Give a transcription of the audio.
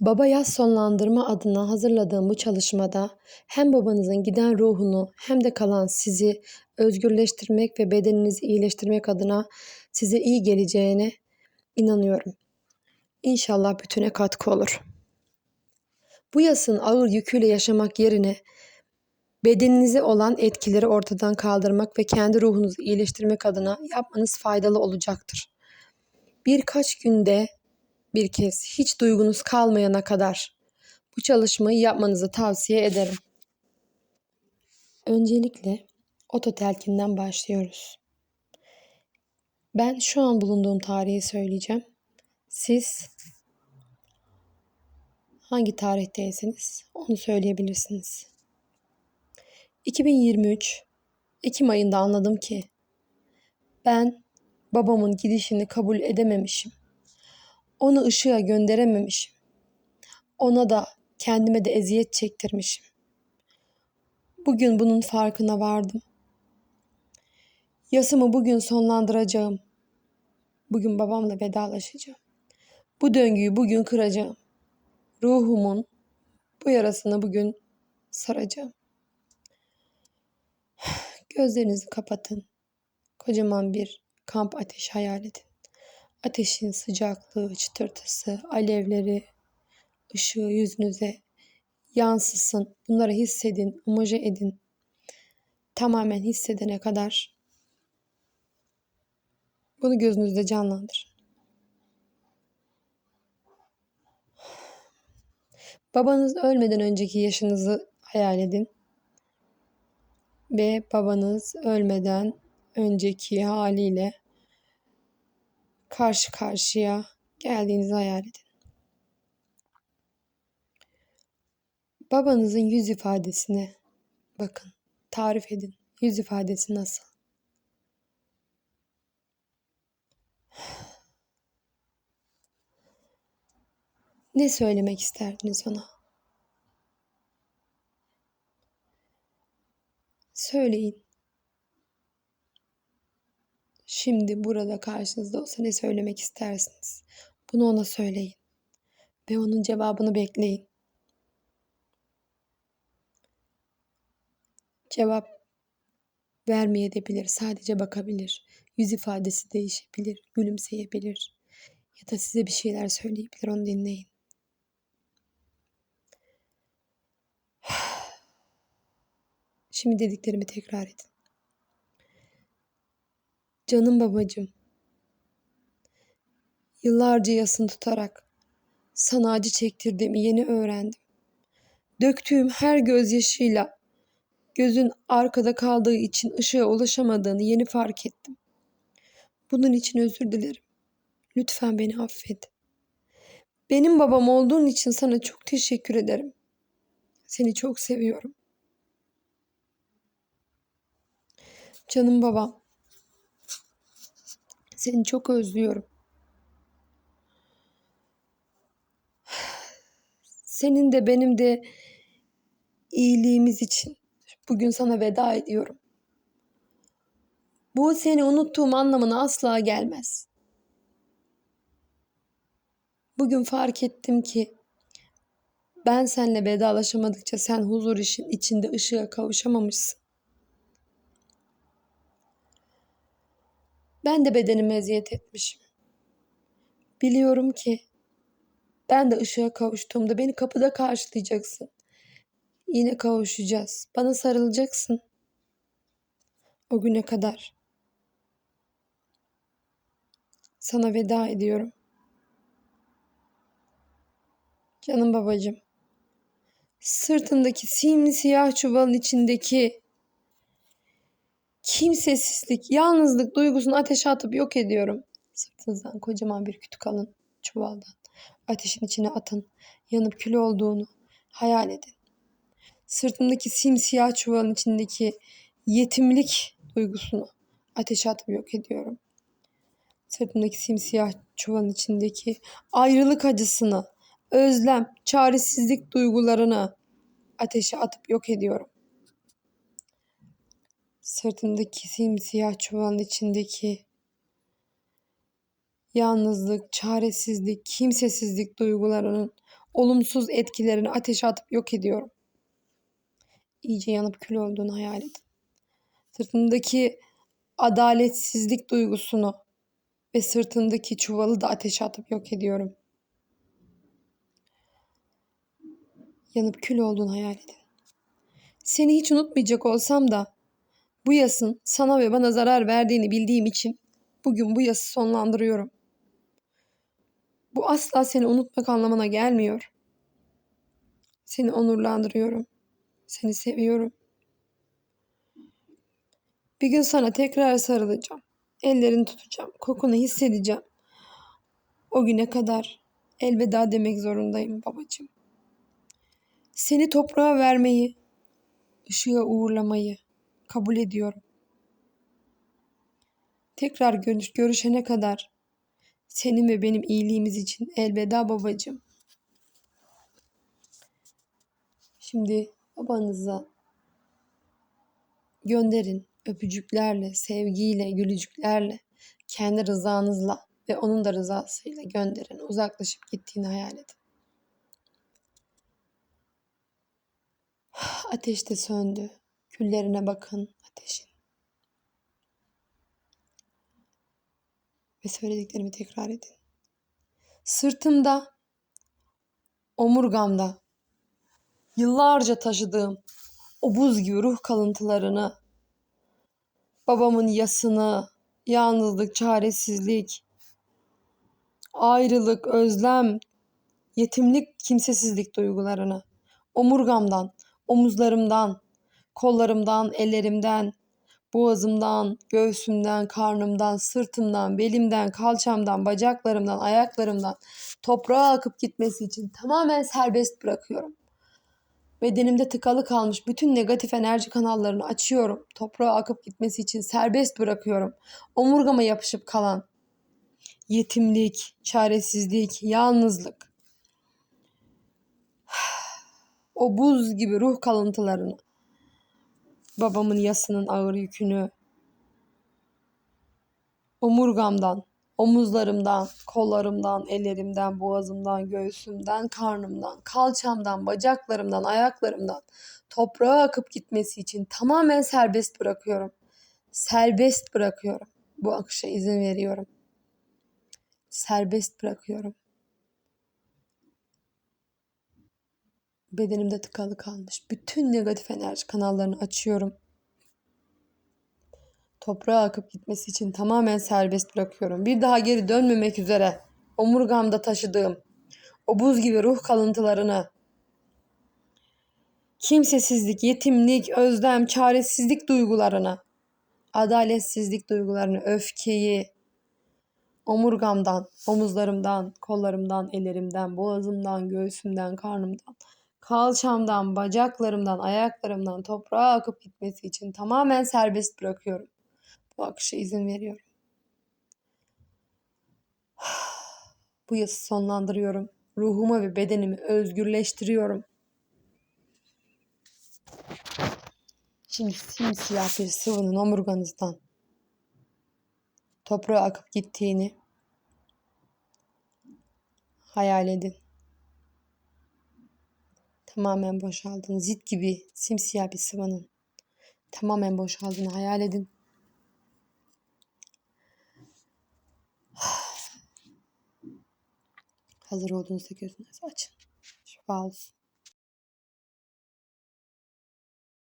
Baba yaz sonlandırma adına hazırladığım bu çalışmada hem babanızın giden ruhunu hem de kalan sizi özgürleştirmek ve bedeninizi iyileştirmek adına size iyi geleceğine inanıyorum. İnşallah bütüne katkı olur. Bu yasın ağır yüküyle yaşamak yerine bedeninize olan etkileri ortadan kaldırmak ve kendi ruhunuzu iyileştirmek adına yapmanız faydalı olacaktır. Birkaç günde bir kez hiç duygunuz kalmayana kadar bu çalışmayı yapmanızı tavsiye ederim. Öncelikle ototelkinden başlıyoruz. Ben şu an bulunduğum tarihi söyleyeceğim. Siz hangi tarihteyseniz onu söyleyebilirsiniz. 2023 Ekim ayında anladım ki ben babamın gidişini kabul edememişim. Onu ışığa gönderememişim. Ona da kendime de eziyet çektirmişim. Bugün bunun farkına vardım. Yasımı bugün sonlandıracağım. Bugün babamla vedalaşacağım. Bu döngüyü bugün kıracağım. Ruhumun bu yarasını bugün saracağım. Gözlerinizi kapatın. Kocaman bir kamp ateşi hayal edin. Ateşin sıcaklığı, çıtırtısı, alevleri, ışığı yüzünüze yansısın. Bunları hissedin, umaje edin. Tamamen hissedene kadar bunu gözünüzde canlandırın. Babanız ölmeden önceki yaşınızı hayal edin. Ve babanız ölmeden önceki haliyle karşı karşıya geldiğinizi hayal edin. Babanızın yüz ifadesine bakın, tarif edin. Yüz ifadesi nasıl? Ne söylemek isterdiniz ona? Söyleyin. Şimdi burada karşınızda olsa ne söylemek istersiniz? Bunu ona söyleyin. Ve onun cevabını bekleyin. Cevap vermeyebilir, sadece bakabilir. Yüz ifadesi değişebilir, gülümseyebilir. Ya da size bir şeyler söyleyebilir, onu dinleyin. Şimdi dediklerimi tekrar edin. Canım babacım. Yıllarca yasın tutarak sana acı çektirdiğimi yeni öğrendim. Döktüğüm her gözyaşıyla gözün arkada kaldığı için ışığa ulaşamadığını yeni fark ettim. Bunun için özür dilerim. Lütfen beni affet. Benim babam olduğun için sana çok teşekkür ederim. Seni çok seviyorum. Canım babam. Seni çok özlüyorum. Senin de benim de iyiliğimiz için bugün sana veda ediyorum. Bu seni unuttuğum anlamına asla gelmez. Bugün fark ettim ki ben seninle vedalaşamadıkça sen huzur işin içinde ışığa kavuşamamışsın. Ben de bedenime eziyet etmişim. Biliyorum ki ben de ışığa kavuştuğumda beni kapıda karşılayacaksın. Yine kavuşacağız. Bana sarılacaksın. O güne kadar. Sana veda ediyorum. Canım babacığım. Sırtındaki simsiyah çuvalın içindeki kimsesizlik, yalnızlık duygusunu ateşe atıp yok ediyorum. Sırtınızdan kocaman bir kütük alın çuvaldan. Ateşin içine atın. Yanıp kül olduğunu hayal edin. Sırtımdaki simsiyah çuvalın içindeki yetimlik duygusunu ateşe atıp yok ediyorum. Sırtımdaki simsiyah çuvalın içindeki ayrılık acısını, özlem, çaresizlik duygularını ateşe atıp yok ediyorum. Sırtımdaki simsiyah çuvalın içindeki yalnızlık, çaresizlik, kimsesizlik duygularının olumsuz etkilerini ateşe atıp yok ediyorum. İyice yanıp kül olduğunu hayal edin. Sırtındaki adaletsizlik duygusunu ve sırtındaki çuvalı da ateşe atıp yok ediyorum. Yanıp kül olduğunu hayal edin. Seni hiç unutmayacak olsam da bu yasın sana ve bana zarar verdiğini bildiğim için bugün bu yası sonlandırıyorum. Bu asla seni unutmak anlamına gelmiyor. Seni onurlandırıyorum. Seni seviyorum. Bir gün sana tekrar sarılacağım. Ellerini tutacağım. Kokunu hissedeceğim. O güne kadar elveda demek zorundayım babacığım. Seni toprağa vermeyi, ışığa uğurlamayı kabul ediyorum. Tekrar görüş, görüşene kadar senin ve benim iyiliğimiz için elveda babacığım. Şimdi babanıza gönderin öpücüklerle, sevgiyle, gülücüklerle, kendi rızanızla ve onun da rızasıyla gönderin. Uzaklaşıp gittiğini hayal edin. Ateş de söndü. Küllerine bakın ateşin. Ve söylediklerimi tekrar edin. Sırtımda, omurgamda yıllarca taşıdığım o buz gibi ruh kalıntılarını, babamın yasını, yalnızlık, çaresizlik, ayrılık, özlem, yetimlik, kimsesizlik duygularını omurgamdan, omuzlarımdan, kollarımdan, ellerimden, boğazımdan, göğsümden, karnımdan, sırtımdan, belimden, kalçamdan, bacaklarımdan, ayaklarımdan toprağa akıp gitmesi için tamamen serbest bırakıyorum. Bedenimde tıkalı kalmış bütün negatif enerji kanallarını açıyorum. Toprağa akıp gitmesi için serbest bırakıyorum. Omurgama yapışıp kalan yetimlik, çaresizlik, yalnızlık. O buz gibi ruh kalıntılarını, babamın yasının ağır yükünü, omurgamdan, omuzlarımdan, kollarımdan, ellerimden, boğazımdan, göğsümden, karnımdan, kalçamdan, bacaklarımdan, ayaklarımdan toprağa akıp gitmesi için tamamen serbest bırakıyorum. Serbest bırakıyorum. Bu akışa izin veriyorum. Serbest bırakıyorum. Bedenimde tıkalı kalmış bütün negatif enerji kanallarını açıyorum toprağa akıp gitmesi için tamamen serbest bırakıyorum. Bir daha geri dönmemek üzere omurgamda taşıdığım o buz gibi ruh kalıntılarını kimsesizlik, yetimlik, özlem, çaresizlik duygularını, adaletsizlik duygularını, öfkeyi omurgamdan, omuzlarımdan, kollarımdan, ellerimden, boğazımdan, göğsümden, karnımdan, kalçamdan, bacaklarımdan, ayaklarımdan toprağa akıp gitmesi için tamamen serbest bırakıyorum. Bu akışa izin veriyorum. Bu yası sonlandırıyorum. Ruhumu ve bedenimi özgürleştiriyorum. Şimdi simsiyah bir sıvının omurganızdan toprağa akıp gittiğini hayal edin. Tamamen boşaldığını, zit gibi simsiyah bir sıvının tamamen boşaldığını hayal edin. Hazır olduğunuzda gözünüzü açın. Şifa olsun.